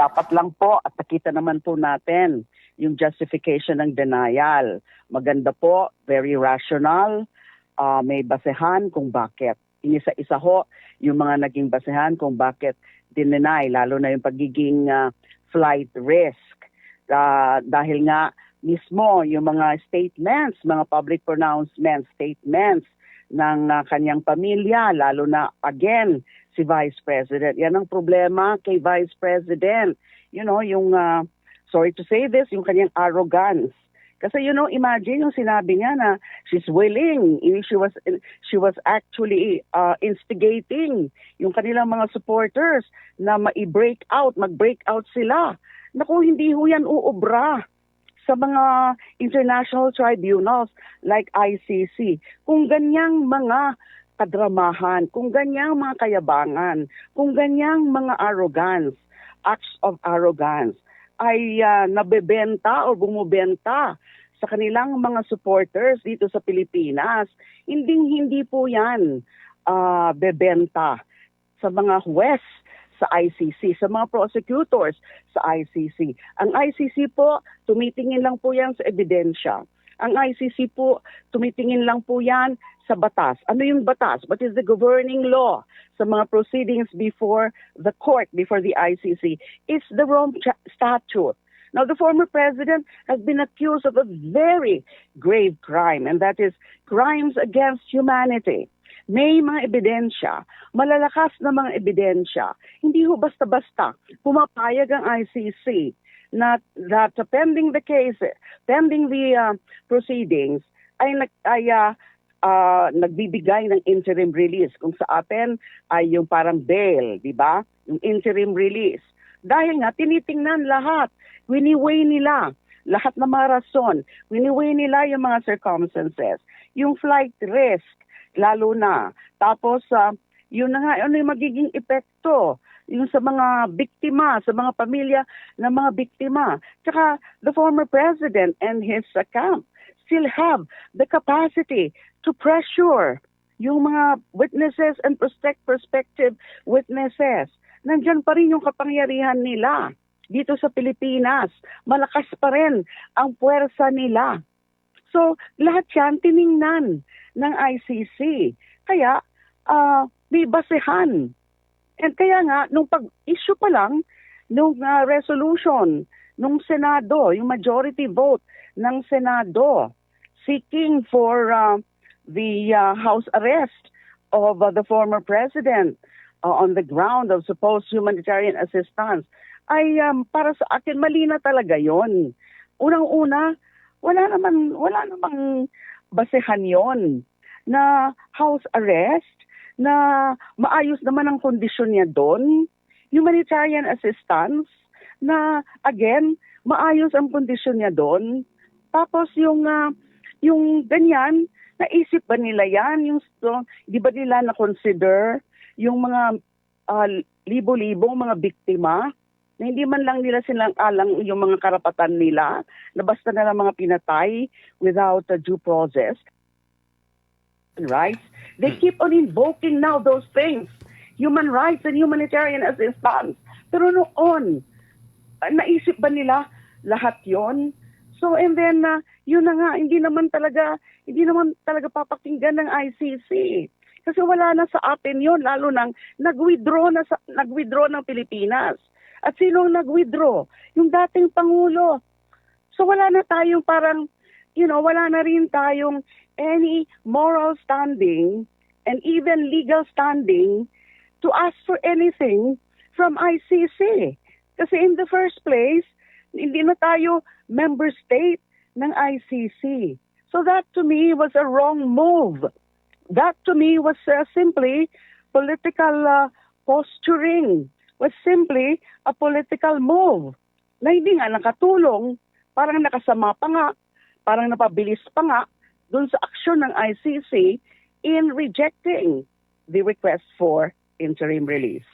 dapat lang po at nakita naman po natin yung justification ng denial. Maganda po, very rational, ah, may basehan kung bakit. Inisa-isa ho yung mga naging basehan kung bakit dinenay, lalo na yung pagiging ah, flight risk. Ah, dahil nga mismo yung mga statements, mga public pronouncements, statements ng ah, kanyang pamilya, lalo na again si Vice President. Yan ang problema kay Vice President. You know, yung, ah, sorry to say this, yung kanyang arrogance. Kasi you know, imagine yung sinabi niya na she's willing, she was she was actually uh, instigating yung kanilang mga supporters na ma-break out, mag-break out sila. Naku, hindi ho yan uubra sa mga international tribunals like ICC. Kung ganyang mga kadramahan, kung ganyang mga kayabangan, kung ganyang mga arrogance, acts of arrogance, ay ah, nabebenta o bumubenta sa kanilang mga supporters dito sa Pilipinas. Hindi hindi po 'yan ah, bebenta sa mga huwes sa ICC, sa mga prosecutors sa ICC. Ang ICC po, tumitingin lang po yan sa ebidensya. Ang ICC po, tumitingin lang po yan sa batas. Ano yung batas? What is the governing law sa mga proceedings before the court, before the ICC? It's the Rome Statute. Now, the former president has been accused of a very grave crime, and that is crimes against humanity. May mga ebidensya, malalakas na mga ebidensya. Hindi ho basta-basta pumapayag ang ICC na that pending the case, pending the uh, proceedings, ay, nag, ay uh, uh, nagbibigay ng interim release. Kung sa atin ay yung parang bail, di ba? Yung interim release. Dahil nga, tinitingnan lahat. Winiweigh nila lahat ng mga rason. Winiweigh nila yung mga circumstances. Yung flight risk, lalo na. Tapos, uh, yun na nga, ano yung magiging epekto yung sa mga biktima, sa mga pamilya ng mga biktima. Tsaka, the former president and his uh, camp still have the capacity to pressure yung mga witnesses and prospect prospective witnesses. Nandyan pa rin yung kapangyarihan nila dito sa Pilipinas. Malakas pa rin ang puwersa nila. So, lahat yan tiningnan ng ICC. Kaya, ah, may basehan. And kaya nga, nung pag-issue pa lang, nung ah, resolution, nung Senado, yung majority vote ng Senado, seeking for uh, the uh, house arrest of uh, the former president uh, on the ground of supposed humanitarian assistance, ay um, para sa akin mali na talaga yon. Unang-una, wala naman wala namang basehan yon na house arrest na maayos naman ang kondisyon niya doon. Humanitarian assistance na again maayos ang kondisyon niya doon. Tapos yung ah, yung ganyan, naisip ba nila yan? Yung so, di ba nila na consider yung mga ah, libo-libong mga biktima na hindi man lang nila silang alang yung mga karapatan nila na basta na lang mga pinatay without a due process rights. They keep on invoking now those things, human rights and humanitarian assistance. Pero noon, naisip ba nila lahat yon? So and then uh, yun na nga hindi naman talaga hindi naman talaga papakinggan ng ICC. Kasi wala na sa atin yon lalo nang nag-withdraw na sa, nag-withdraw ng Pilipinas. At sino ang nag-withdraw? Yung dating pangulo. So wala na tayong parang you know, wala na rin tayong any moral standing and even legal standing to ask for anything from ICC. Kasi in the first place, hindi na tayo member state ng ICC. So that to me was a wrong move. That to me was uh, simply political uh, posturing, was simply a political move na hindi nga nakatulong, parang nakasama pa nga, parang napabilis pa nga dun sa aksyon ng ICC in rejecting the request for interim release.